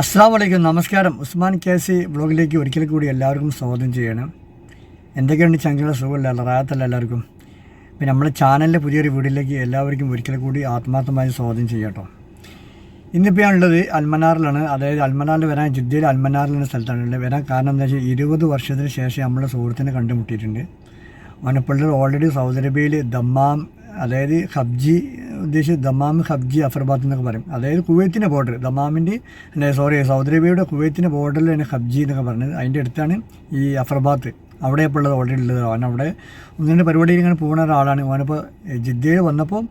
അസ്സാം വലൈക്കും നമസ്കാരം. ഉസ്മാൻ കെ സി വ്ളോഗിലേക്ക് ഒരിക്കൽ കൂടി എല്ലാവർക്കും സ്വാഗതം ചെയ്യണം. എന്തൊക്കെയുണ്ട് ചങ്കിള സുഖമില്ല? റായത്തല്ല എല്ലാവർക്കും? പിന്നെ നമ്മുടെ ചാനലിന്റെ പുതിയൊരു വീഡിയോയിലേക്ക് എല്ലാവർക്കും ഒരിക്കൽ കൂടി ആത്മാർത്ഥമായി സ്വാഗതം ചെയ്യട്ടോ. ഇന്നിപ്പോൾ ഉള്ളത് അൽമനാറിലാണ്. അതായത് അൽമനാറിൽ വരാൻ ജിദ്ദയിൽ അൽമനാറിലുള്ള സ്ഥലത്താണ് ഉള്ളത്. വരാൻ കാരണം എന്താ വെച്ചാൽ ഇരുപത് വർഷത്തിന് ശേഷം നമ്മുടെ സുഹൃത്തിനെ കണ്ടുമുട്ടിയിട്ടുണ്ട്. മനപ്പള്ളി ഓൾറെഡി സൗദി അറേബ്യയിൽ ദമ്മാം അതായത് ഹബ്ജി ഉദ്ദേശിച്ച് ദമാം ഹബ്ജി അഫർബാദ് എന്നൊക്കെ പറയും. അതായത് കുവൈത്തിന്റെ ബോർഡർ ദമാമിന്റെ അല്ലെ സോറി സൗദി അറേബ്യയുടെ കുവൈത്തിന്റെ ബോർഡറിൽ തന്നെ ഹബ്ജി എന്നൊക്കെ പറഞ്ഞത്. അതിന്റെ അടുത്താണ് ഈ അഫർബാദ്. അവിടെ ഇപ്പോൾ ഉള്ളത് ഓൾറെഡി ഉള്ളത്. അവൻ അവിടെ ഒന്ന് രണ്ട് പരിപാടിയിൽ ഇങ്ങനെ പോകുന്ന ഒരാളാണ്. അവനിപ്പോൾ ജിദ്ദയിൽ വന്നപ്പോൾ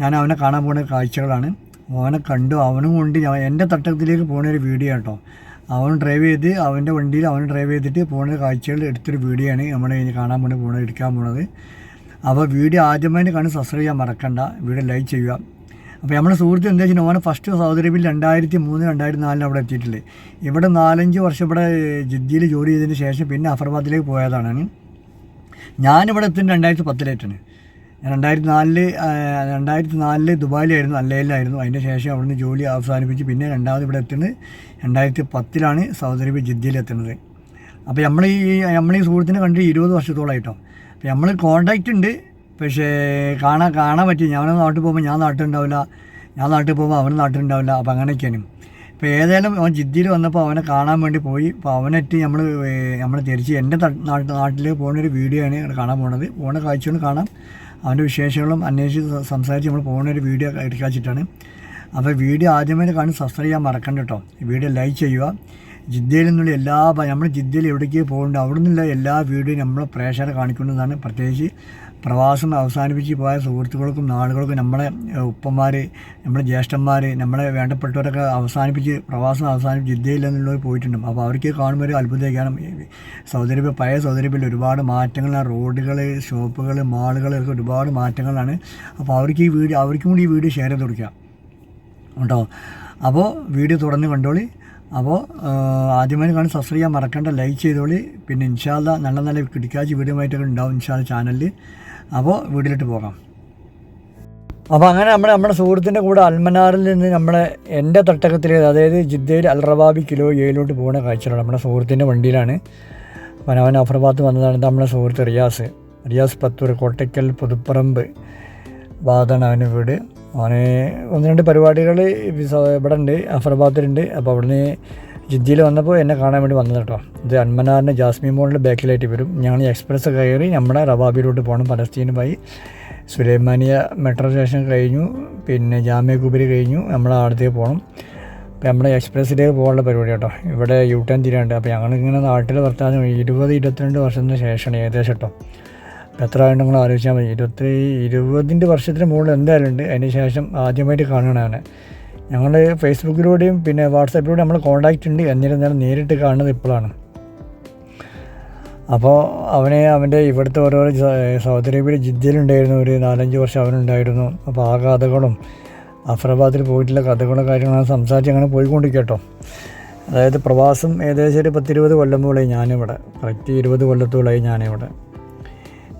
ഞാൻ അവനെ കാണാൻ പോകുന്ന കാഴ്ചകളാണ്. അവനെ കണ്ടു. അവനും കൊണ്ട് എന്റെ തട്ടത്തിലേക്ക് പോകുന്ന ഒരു വീഡിയോ കേട്ടോ. അവൻ ഡ്രൈവ് ചെയ്ത് അവന്റെ വണ്ടിയിൽ അവൻ ഡ്രൈവ് ചെയ്തിട്ട് പോകുന്ന കാഴ്ചകൾ എടുത്തൊരു വീഡിയോ ആണ്. നമ്മൾ ഇനി കാണാൻ പോകുന്നത് പോകുന്നത് എടുക്കാൻ പോകുന്നത് അപ്പോൾ വീഡിയോ ആദ്യമായിട്ട് കണ്ട് സബ്സ്ക്രൈബ് ചെയ്യാൻ മറക്കണ്ട. വീഡിയോ ലൈക്ക് ചെയ്യുക. അപ്പോൾ നമ്മുടെ സുഹൃത്ത് എന്താ വെച്ചാൽ ഓനെ ഫസ്റ്റ് സൗദി അറേബ്യയിൽ രണ്ടായിരത്തി മൂന്ന് രണ്ടായിരത്തി നാലിന് അവിടെ എത്തിയിട്ടില്ലേ. ഇവിടെ നാലഞ്ച് വർഷം ഇവിടെ ജിദ്ദിയിൽ ജോലി ചെയ്തതിന് ശേഷം പിന്നെ അഫർബാദിലേക്ക് പോയതാണ്. ഞാനിവിടെ എത്തുന്നത് രണ്ടായിരത്തി പത്തിലായിട്ടാണ് ഞാൻ രണ്ടായിരത്തി നാലിൽ രണ്ടായിരത്തി നാലിൽ ദുബായിലായിരുന്നു അല്ലയിലായിരുന്നു അതിന്റെ ശേഷം അവിടുന്ന് ജോലി അവസാനിപ്പിച്ച് പിന്നെ രണ്ടാമത് ഇവിടെ എത്തുന്നത് രണ്ടായിരത്തി പത്തിലാണ് സൗദി അറേബ്യ ജിദ്ദയിൽ എത്തുന്നത്. അപ്പോൾ നമ്മൾ ഈ നമ്മൾ ഈ സുഹൃത്തിനെ കണ്ടിട്ട് ഇരുപത് വർഷത്തോളമായിട്ടോ നമ്മൾ കോണ്ടാക്റ്റ് ഉണ്ട്. പക്ഷേ കാണാൻ കാണാൻ പറ്റി ഞാൻ നാട്ടിൽ പോകുമ്പോൾ ഞാൻ നാട്ടിലുണ്ടാവില്ല. ഞാൻ നാട്ടിൽ പോകുമ്പോൾ അവൻ നാട്ടിലുണ്ടാവില്ല. അപ്പോൾ അങ്ങനെയൊക്കെയാണ്. ഇപ്പോൾ ഏതായാലും അവൻ ജിദ്ദിയിൽ വന്നപ്പോൾ അവനെ കാണാൻ വേണ്ടി പോയി. അപ്പോൾ അവനെത്തി നമ്മൾ നമ്മൾ തിരിച്ച് എന്റെ നാട്ടിൽ നാട്ടിൽ പോകുന്നൊരു വീഡിയോ ആണ് കാണാൻ പോകുന്നത് പോകുന്ന കാഴ്ചകളും കാണാം. അവന്റെ വിശേഷങ്ങളും അന്വേഷിച്ച് സംസാരിച്ച് നമ്മൾ പോകുന്ന ഒരു വീഡിയോ എടുക്കാച്ചിട്ടാണ്. അപ്പോൾ വീഡിയോ ആദ്യമേ കാണും സബ്സ്ക്രൈബ് ചെയ്യാൻ മറക്കണ്ട കേട്ടോ. വീഡിയോ ലൈക്ക് ചെയ്യുക. ജിദ്ദയിൽ നിന്നുള്ള എല്ലാ നമ്മൾ ജിദ്ദയിൽ എവിടേക്ക് പോകുന്നുണ്ട് അവിടെ നിന്നുള്ള എല്ലാ വീഡിയോയും നമ്മൾ പ്രേക്ഷകരെ കാണിക്കുന്നതാണ് പ്രത്യേകിച്ച് പ്രവാസം അവസാനിപ്പിച്ച് പോയ സുഹൃത്തുക്കൾക്കും നാടുകൾക്കും നമ്മളെ ഉപ്പന്മാർ നമ്മുടെ ജ്യേഷ്ഠന്മാർ നമ്മളെ വേണ്ടപ്പെട്ടവരൊക്കെ അവസാനിപ്പിച്ച് പ്രവാസം അവസാനിപ്പിച്ച് ജിദ്ദയിൽ നിന്നുള്ളവർ പോയിട്ടുണ്ടും അപ്പോൾ അവർക്ക് കാണുമ്പോൾ ഒരു അത്ഭുതമൊക്കെയാണ് സൗദി അറേബ്യ പഴയ സൗദി അറേബ്യയിൽ ഒരുപാട് മാറ്റങ്ങളാണ് റോഡുകൾ ഷോപ്പുകൾ മാളുകൾ ഒക്കെ ഒരുപാട് മാറ്റങ്ങളാണ്. അപ്പോൾ അവർക്ക് ഈ വീഡിയോ അവർക്കും കൂടി ഈ വീഡിയോ ഷെയർ ചെയ്ത് കൊടുക്കുക കേട്ടോ അപ്പോൾ വീഡിയോ തുടർന്ന് കണ്ടോളി. അപ്പോൾ ആദ്യമായി കാണും സബ്സ്ക്രൈബ് ചെയ്യാൻ മറക്കണ്ട. ലൈക്ക് ചെയ്തോളി. പിന്നെ ഇൻഷാല്ല നല്ല നല്ല കിടിക്കാച്ചി വീഡിയോ ആയിട്ടൊക്കെ ഉണ്ടാവും ഇൻഷാല്ല ചാനലിൽ അപ്പോൾ വീട്ടിലിട്ട് പോകാം. അപ്പോൾ അങ്ങനെ നമ്മുടെ നമ്മുടെ സുഹൃത്തിന്റെ കൂടെ അൽമനാറിൽ നിന്ന് നമ്മളെ എന്റെ തട്ടകത്തിൽ അതായത് ജിദ്ദയിൽ അൽറബാബി കിലോ ഏഴിലോട്ട് പോകുന്ന കാഴ്ചകളാണ് നമ്മുടെ സുഹൃത്തിന്റെ വണ്ടിയിലാണ്. അവൻ അഫർബാദ് വന്നതാണ് നമ്മുടെ സുഹൃത്ത് റിയാസ്. റിയാസ് പത്തൂർ കോട്ടയ്ക്കൽ പുതുപ്പറമ്പ് ഭാഗത്താണ് അവന്റെ വീട് അവന് ഒന്ന് രണ്ട് പരിപാടികൾ ഇവിടെ ഉണ്ട് അഫറബാദിലുണ്ട് അപ്പോൾ അവിടുന്ന് ജിദ്ദിയിൽ വന്നപ്പോൾ എന്നെ കാണാൻ വേണ്ടി വന്നത് കേട്ടോ. ഇത് അൻമനാറിന്റെ ജാസ്മിൻ മോളിന്റെ ബാക്കിലായിട്ട് വരും. ഞങ്ങൾ എക്സ്പ്രസ് കയറി നമ്മുടെ റബാബിയിലോട്ട് പോകണം പലസ്തീനുമായി സുലൈമാനിയ മെട്രോ സ്റ്റേഷൻ കഴിഞ്ഞു. പിന്നെ ജാമ്യ കുബരി കഴിഞ്ഞു. നമ്മൾ അടുത്തേക്ക് പോകണം അപ്പോൾ നമ്മുടെ എക്സ്പ്രസ്സിലേക്ക് പോകാനുള്ള പരിപാടി കേട്ടോ. ഇവിടെ യു ടേൺ തിരിയുണ്ട് അപ്പോൾ ഞങ്ങളിങ്ങനെ നാട്ടിൽ വർത്താനം ഇരുപത് ഇരുപത്തിരണ്ട് വർഷത്തിന് ശേഷമാണ് ഏകദേശം കേട്ടോ. എത്ര നിങ്ങൾ ആലോചിച്ചാൽ മതി. ഇരുപത്തി ഇരുപതിന്റെ വർഷത്തിന് മുകളിൽ എന്തായാലും ഉണ്ട്. അതിന് ശേഷം ആദ്യമായിട്ട് കാണുകയാണ് ഞങ്ങൾ ഫേസ്ബുക്കിലൂടെയും പിന്നെ വാട്സാപ്പിലൂടെയും നമ്മൾ കോൺടാക്റ്റ് ഉണ്ട്. എന്നിരുന്നാലും നേരിട്ട് കാണുന്നത് ഇപ്പോഴാണ്. അപ്പോൾ അവനെ അവന്റെ ഇവിടുത്തെ ഓരോരോ സൗദി അറേബ്യയിൽ ജിദ്ദയിലുണ്ടായിരുന്നു. ഒരു നാലഞ്ച് വർഷം അവനുണ്ടായിരുന്നു. അപ്പോൾ ആ കഥകളും അഫറബാദിൽ പോയിട്ടുള്ള കഥകളും കാര്യങ്ങളും സംസാരിച്ച് അങ്ങനെ പോയിക്കൊണ്ടിരിക്കട്ടോ. അതായത് പ്രവാസം ഏകദേശം ഒരു പത്തിരുപത് കൊല്ലം പോലെ ഞാനിവിടെ. കറക്റ്റ് ഇരുപത് കൊല്ലത്തോളായി ഞാനിവിടെ.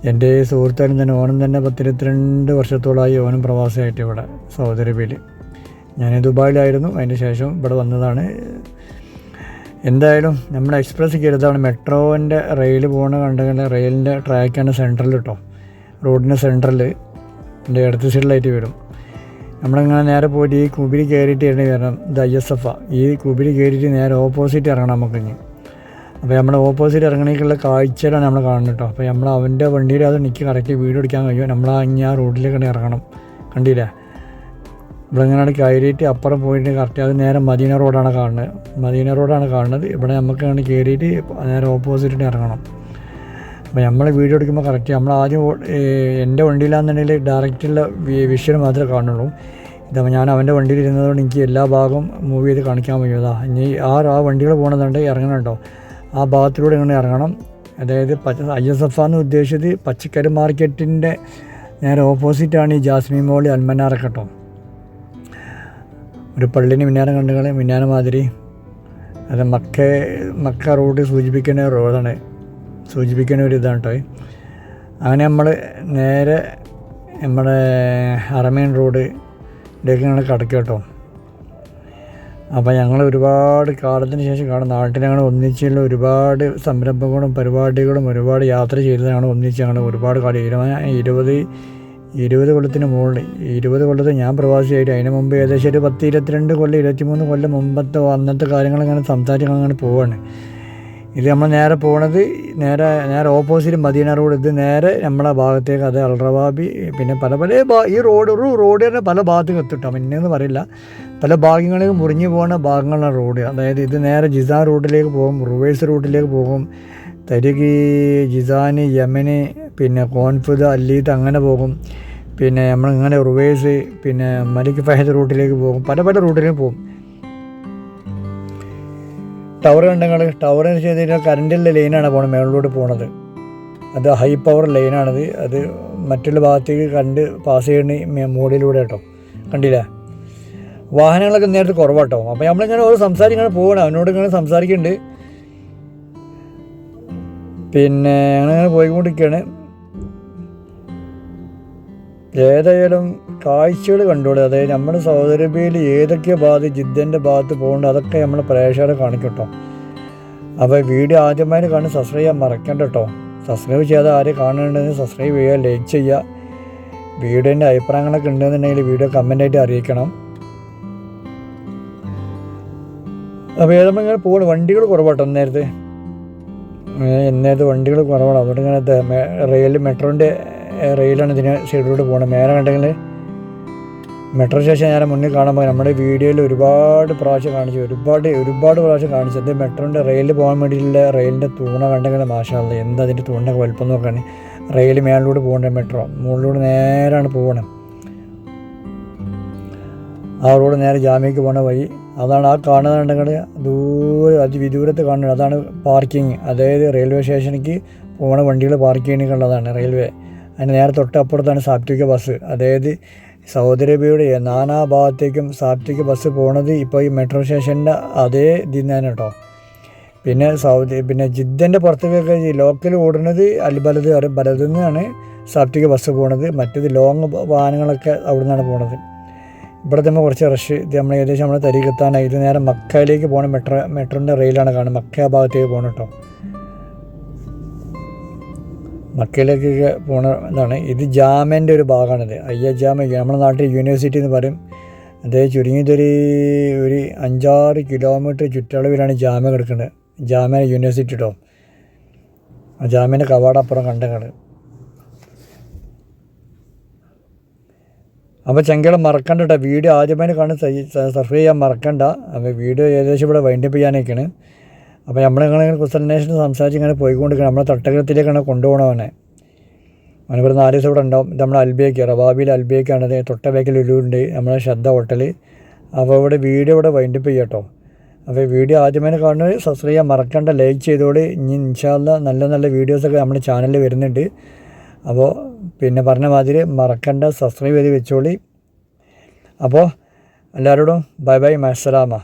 എന്റെ സുഹൃത്താനും തന്നെ. ഓണം തന്നെ പത്തിരുപത്തിരണ്ട് വർഷത്തോളമായി ഓണം പ്രവാസിയായിട്ട് ഇവിടെ സൗദി അറേബ്യയിൽ. ഞാൻ ദുബായിലായിരുന്നു. അതിന് ശേഷം ഇവിടെ വന്നതാണ്. എന്തായാലും നമ്മുടെ എക്സ്പ്രസ് കരുതാണ് മെട്രോന്റെ റെയിൽ പോകുന്ന കണ്ടെങ്കിൽ റെയിലിന്റെ ട്രാക്കാണ് സെൻട്രൽ കേട്ടോ റോഡിന്റെ സെൻട്രൽ എന്റെ ഇടത്ത് സൈഡിലായിട്ട് വരും. നമ്മളിങ്ങനെ നേരെ പോയിട്ട് ഈ കുബിരി കയറിയിട്ട് ഇറങ്ങി വരണം ഇത് ഐ എസ് എഫ് ഈ കുബിരി കയറിയിട്ട് നേരെ ഓപ്പോസിറ്റ് ഇറങ്ങണം നമുക്ക് ഇനി അപ്പോൾ നമ്മുടെ ഓപ്പോസിറ്റ് ഇറങ്ങണേക്കുള്ള കാഴ്ചയിലാണ് നമ്മൾ കാണുന്നത് കേട്ടോ അപ്പോൾ നമ്മൾ അവന്റെ വണ്ടിയുടെ അത് എനിക്ക് കറക്റ്റ് വീഡിയോ എടുക്കാൻ കഴിയും നമ്മൾ ഇനി ആ റോഡിലേക്ക് ഇറങ്ങണം. കണ്ടില്ലേ? ഇവിടെ ഇങ്ങനെ കയറിയിട്ട് അപ്പുറം പോയിട്ട് കറക്റ്റ് അത് നേരെ മദീന റോഡാണ് കാണുന്നത്. മദീന റോഡാണ് കാണുന്നത്. ഇവിടെ നമുക്ക് അങ്ങനെ കയറിയിട്ട് നേരെ ഓപ്പോസിറ്റിന് ഇറങ്ങണം. അപ്പോൾ നമ്മൾ വീഡിയോ എടുക്കുമ്പോൾ കറക്റ്റ് നമ്മൾ ആദ്യം എന്റെ വണ്ടിയിലാണെന്നുണ്ടെങ്കിൽ ഡയറക്റ്റുള്ള വിഷ്വൽ മാത്രമേ കാണുള്ളൂ ഇതപ്പോൾ ഞാൻ അവന്റെ വണ്ടിയിൽ ഇരുന്നതുകൊണ്ട് എനിക്ക് എല്ലാ ഭാഗവും മൂവ് ചെയ്ത് കാണിക്കാൻ വയ്യതാ ഇനി ആ ആ വണ്ടികൾ പോകണമെന്നുണ്ടെങ്കിൽ ഇറങ്ങണുണ്ടോ? ആ ഭാഗത്തിലൂടെ ഇങ്ങനെ ഇറങ്ങണം. അതായത് പച്ച ഐ എസ് എഫ് എന്ന് ഉദ്ദേശിച്ചത്. പച്ചക്കറി മാർക്കറ്റിന്റെ നേരെ ഓപ്പോസിറ്റാണ് ഈ ജാസ്മിൻ മോളി അൽമനാറ കെട്ടോ. ഒരു പള്ളിന് മിന്നാരം കണ്ടുകളെ മിന്നാരം മാതിരി. അത് മക്ക മക്ക റോഡ് സൂചിപ്പിക്കുന്ന റോഡാണ് സൂചിപ്പിക്കുന്ന ഒരു ഇതാണ് കേട്ടോ. അങ്ങനെ നമ്മൾ നേരെ നമ്മുടെ അറമേൻ റോഡ് ഇടയ്ക്ക് ഞങ്ങൾ കിടക്കും കേട്ടോ. അപ്പോൾ ഞങ്ങൾ ഒരുപാട് കാലത്തിന് ശേഷം കാണും നാട്ടിൽ ഞങ്ങൾ ഒന്നിച്ചുള്ള ഒരുപാട് സംരംഭങ്ങളും പരിപാടികളും ഒരുപാട് യാത്ര ചെയ്ത് ഞങ്ങൾ ഒന്നിച്ച് ഞങ്ങൾ ഒരുപാട് കാലം. ഇരുപത് ഇരുപത് ഇരുപത് കൊല്ലത്തിന് മുകളിൽ ഇരുപത് കൊല്ലത്ത് ഞാൻ പ്രവാസിയായിട്ട് അതിന് മുമ്പ് ഏകദേശം ഒരു പത്ത് ഇരുപത്തിരണ്ട് കൊല്ലം ഇരുപത്തിമൂന്ന് കൊല്ലം മുമ്പത്തെ അന്നത്തെ കാര്യങ്ങളങ്ങനെ സംസാരിച്ച് അങ്ങനെ പോവാണ്. ഇത് നമ്മൾ നേരെ പോണത് നേരെ നേരെ ഓപ്പോസിറ്റ് മദീന റോഡ്. ഇത് നേരെ നമ്മളെ ഭാഗത്തേക്ക് അത് അൽറവാബി പിന്നെ പല പല ഈ റോഡ് ഒരു റോഡ് തന്നെ പല ഭാഗത്തേക്ക് എത്തിട്ടോ. ഇന്നെന്ന് പറയില്ല. പല ഭാഗങ്ങളിലേക്ക് മുറിഞ്ഞു പോകുന്ന ഭാഗങ്ങളാണ് റോഡ്. അതായത് ഇത് നേരെ ജിസാൻ റൂട്ടിലേക്ക് പോകും റിവേഴ്സ് റൂട്ടിലേക്ക് പോകും. തരികി ജിസാന് യമന് പിന്നെ കോൺഫുദ് അല്ലീത്ത് അങ്ങനെ പോകും. പിന്നെ നമ്മളിങ്ങനെ റിവേഴ്സ് പിന്നെ മലിക് ഫഹദ് റൂട്ടിലേക്ക് പോകും. പല പല റൂട്ടിലേക്ക് പോകും. ടവർ കണ്ടങ്ങൾ ടവർ എന്ന് വെച്ച് കഴിഞ്ഞാൽ കറണ്ടിന്റെ ലൈനാണ് പോണത് മേളിലോട്ട് പോണത്. അത് ഹൈ പവർ ലൈനാണത്. അത് മറ്റുള്ള ഭാഗത്തേക്ക് കണ്ട് പാസ് ചെയ്യുന്ന മോഡിലൂടെ കേട്ടോ. കണ്ടില്ലേ? വാഹനങ്ങളൊക്കെ നേരത്തെ കുറവാട്ടോ. അപ്പോൾ നമ്മളിങ്ങനെ ഓരോ സംസാരിക്കാൻ പോകണം അവനോട് ഇങ്ങനെ സംസാരിക്കുന്നുണ്ട് പിന്നെ ഞങ്ങളിങ്ങനെ പോയിക്കൊണ്ടിരിക്കുകയാണ് ഏതായാലും കാഴ്ചകൾ കണ്ടോളൂ. അതായത് നമ്മുടെ സൗദി അറേബ്യയിൽ ഏതൊക്കെ ഭാഗത്ത് ജിദ്ദന്റെ ഭാഗത്ത് പോകുന്നുണ്ട് അതൊക്കെ നമ്മൾ പ്രേക്ഷകരെ കാണിക്കട്ടോ. അപ്പോൾ വീഡിയോ ആദ്യമായിട്ട് കാണി സബ്സ്ക്രൈബ് ചെയ്യാൻ മറക്കണ്ട കേട്ടോ സബ്സ്ക്രൈബ് ചെയ്യാതെ ആരെയും കാണുന്നുണ്ടെങ്കിൽ സബ്സ്ക്രൈബ് ചെയ്യുക ലൈക്ക് ചെയ്യുക. വീഡിയോന്റെ അഭിപ്രായങ്ങളൊക്കെ ഉണ്ടെന്നുണ്ടെങ്കിൽ വീഡിയോ കമന്റായിട്ട് അറിയിക്കണം. അപ്പോൾ ഏതാ ഇങ്ങനെ പോകണം വണ്ടികൾ കുറവാട്ടോ നേരത്തെ എന്നേരത്തെ വണ്ടികൾ കുറവാണ്. അവിടെ ഇങ്ങനെ റെയിൽ മെട്രോന്റെ റെയിലാണ് ഇതിന് സൈഡിലൂടെ പോകുന്നത് മേലെ കണ്ടെങ്കിൽ മെട്രോ സ്റ്റേഷൻ ഞാൻ മുന്നിൽ കാണുമ്പോൾ നമ്മുടെ വീഡിയോയിൽ ഒരുപാട് പ്രാവശ്യം കാണിച്ചു. ഒരുപാട് ഒരുപാട് പ്രാവശ്യം കാണിച്ചു. അത് മെട്രോന്റെ റെയിലിൽ പോകാൻ വേണ്ടിയിട്ടുള്ള റെയിലിന്റെ തൂണ കണ്ടെങ്കിൽ മാഷാല്ല എന്താ അതിന്റെ തൂണിന്റെ വലുപ്പം നോക്കാൻ റെയിൽ മേളിലൂടെ പോകേണ്ട മെട്രോ? മുകളിലൂടെ നേരാണ് പോകണം ആ റോഡ് നേരെ ജാമ്യക്ക് പോകുന്ന വഴി അതാണ് ആ കാണുന്നുണ്ടെങ്കിൽ ദൂരെ അതിവിദൂരത്ത് കാണുന്നത്. അതാണ് പാർക്കിംഗ് അതായത് റെയിൽവേ സ്റ്റേഷനിലേക്ക് പോണ വണ്ടികൾ പാർക്ക് ചെയ്യണമെന്നുള്ളതാണ് റെയിൽവേ അതിന് നേരെ തൊട്ടപ്പുറത്താണ് സാപ്റ്റിക ബസ് അതായത് സൗദി അറേബ്യയുടെ നാനാ ഭാഗത്തേക്കും സാപ്റ്റിക ബസ് പോണത് ഇപ്പോൾ ഈ മെട്രോ സ്റ്റേഷന്റെ അതേ ഇതിൽ നിന്ന് കേട്ടോ. പിന്നെ സൗദി പിന്നെ ജിദ്ദന്റെ പുറത്തേക്കൊക്കെ ഈ ലോക്കൽ ഓടുന്നത് അൽബലത് ബലത് പറയും നിന്നാണ് ബസ് പോണത്. മറ്റേത് ലോങ് വാഹനങ്ങളൊക്കെ അവിടെ നിന്നാണ് പോണത്. ഇവിടെ തന്നെ കുറച്ച് റഷ് ഇത് നമ്മൾ ഏകദേശം നമ്മൾ തരികെത്താനായി ഇത് നേരെ മക്കയിലേക്ക് പോകണം മെട്രോ മെട്രോന്റെ റെയിലാണ് കാണുന്നത്. മക്ക ഭാഗത്തേക്ക് പോകണം കേട്ടോ. മക്കയിലേക്കൊക്കെ പോണ ഇതാണ്. ഇത് ജാമേന്റെ ഒരു ഭാഗമാണിത്. അയ്യ ജാമ നമ്മുടെ നാട്ടിൽ യൂണിവേഴ്സിറ്റി എന്ന് പറയും. അത് ചുരുങ്ങിയതൊരു ഒരു അഞ്ചാറ് കിലോമീറ്റർ ചുറ്റളവിലാണ് ജാമ കിടക്കുന്നത്. ജാമ്യ യൂണിവേഴ്സിറ്റി കേട്ടോ ജാമ്യന്റെ കവാടപ്പുറം കണ്ടങ്ങൾ അപ്പോൾ ചെങ്കട മറക്കണ്ട കേട്ടോ വീഡിയോ ആദ്യമായി കാണും സബ്സ്ക്രൈബ് ചെയ്യാൻ മറക്കണ്ട. അപ്പോൾ വീഡിയോ ഏകദേശം ഇവിടെ വൈൻഡപ്പ് ചെയ്യാനൊക്കെയാണ്. അപ്പോൾ നമ്മളിങ്ങനെ കുസലിനേഷൻ സംസാരിച്ച് ഇങ്ങനെ പോയിക്കൊണ്ടിരിക്കണം. നമ്മളെ തട്ടകത്തിലേക്കാണ് കൊണ്ടുപോകണവനെ അവനിവിടെ നാല് ദിവസം ഇവിടെ ഉണ്ടാവും. നമ്മുടെ അൽബേക്ക് റബാബിയിൽ അൽബേക്കാണ് തൊട്ട ബേക്കിൽ ഉണ്ട് നമ്മളെ ശ്രദ്ധ ഹോട്ടൽ അപ്പോൾ ഇവിടെ വീഡിയോ ഇവിടെ വൈൻഡപ്പ് ചെയ്യാം കേട്ടോ അപ്പോൾ വീഡിയോ ആദ്യമായി കാണുന്നത് സബ്സ്ക്രൈബ് ചെയ്യാൻ മറക്കണ്ട. ലൈക്ക് ചെയ്തോളി. ഇനി ഇൻഷാല്ല നല്ല നല്ല വീഡിയോസൊക്കെ നമ്മുടെ ചാനലിൽ വരുന്നുണ്ട്. അപ്പോൾ പിന്നെ പറഞ്ഞ മാതിരി മറക്കണ്ട സബ്സ്ക്രൈബ് ചെയ്ത് വെച്ചോളി. അപ്പോൾ എല്ലാവരോടും ബൈ ബൈ മസ്സലാമ.